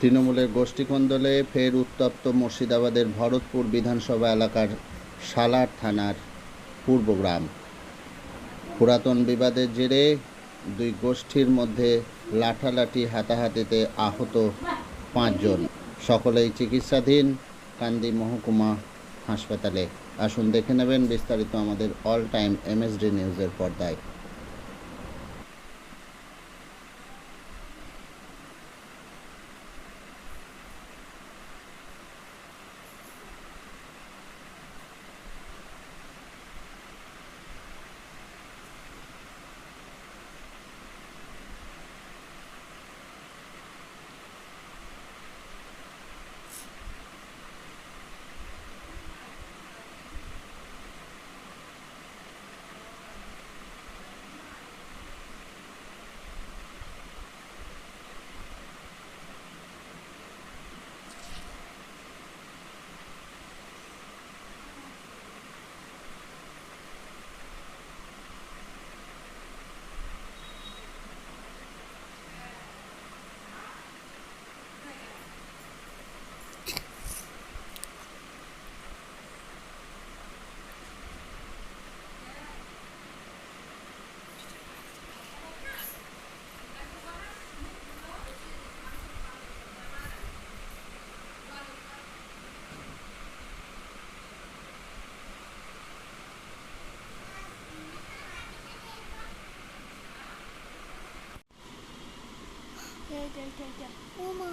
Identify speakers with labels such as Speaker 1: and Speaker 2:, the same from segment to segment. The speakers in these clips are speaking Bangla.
Speaker 1: তৃণমূলের গোষ্ঠীকন্দলে ফের উত্তপ্ত মুর্শিদাবাদের ভরতপুর বিধানসভা এলাকার সালার থানার পূর্বগ্রাম পুরাতন বিবাদের জেরে দুই গোষ্ঠীর মধ্যে লাঠালাঠি হাতাহাতিতে আহত পাঁচজন। সকলেই চিকিৎসাধীন, কান্দি মহকুমা হাসপাতালে। আসুন দেখে নেবেন বিস্তারিত আমাদের অল টাইম এমএসডি নিউজের পর্দায়।
Speaker 2: 어머.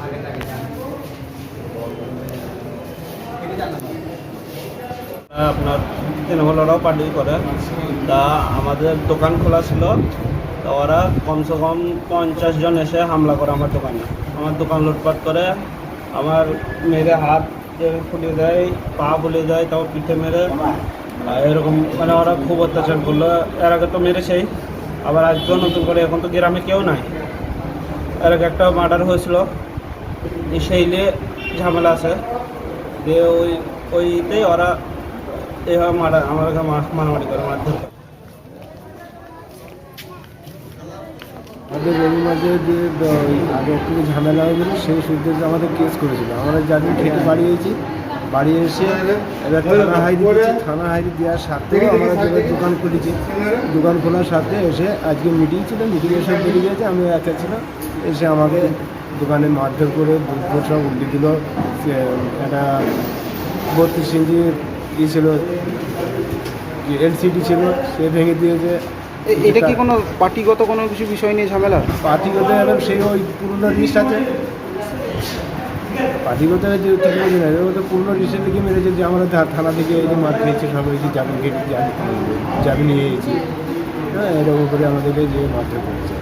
Speaker 2: 알겠다, 알겠다. 여기다 넣어.
Speaker 3: আপনার তৃণমূলরাও পার্টি করে। তা আমাদের দোকান খোলা ছিল। তা ওরা কমসে কম পঞ্চাশ জন এসে হামলা করে আমার দোকানে। আমার দোকান লুটপাট করে, আমার মেরে হাত যে ফুলিয়ে দেয়, পা ফুলিয়ে দেয়, তাও পিঠে মেরে। এরকম মানে ওরা খুব অত্যাচার করল। এর আগে তো মেরেছেই। আবার আজকেও নতুন করে, এখন তো গ্রামে কেউ নাই। এর আগে একটা মার্ডার হয়েছিল। সেই নিয়ে ঝামেলা আছে। দিয়ে ওই ওইতেই ওরা এভাবে মারা আমার কাছে মা- মারামারি করে মারধর করে।
Speaker 4: আমাদের রবির মাঝে যে আগে একটু ঝামেলা হয়েছিল সেই সূত্রে যে আমাদের কেস করেছিল। আমরা যাদের খেতে বাড়ি এসেছি বাড়ি এসে এবার থানা হাইরি দিয়েছি থানা হাইরি দেওয়ার সাথেও আমরা দোকান খুলেছি দোকান খোলার সাথে এসে আজকে মিটিং ছিল মিটিংয়ে সব বেরিয়ে গেছে আমি একা ছিলাম। এসে আমাকে দোকানে মারধর করে বুট সব উল্টে দিল। একটা বত্রিশ ইঞ্চি ই ছিল এলসিডি ছিল সে ভেঙে দিয়েছে।
Speaker 5: এটা কি কোনো পার্টিগত কোনো কিছু বিষয় নিয়ে ঝামেলা?
Speaker 4: পার্টিগত এরকম সেই ওই পুরনো লিস্ট আছে। পার্টিগত যে ঠিক বলছি না এর মধ্যে পুরনো লিস্টের দিকে মেরেছে যে আমরা থানা থেকে এই যে মার খেয়েছি সব এই যে জামিন জামিন নিয়ে এসেছি। হ্যাঁ এরকম করে আমাদেরকে যে মারধর করেছে।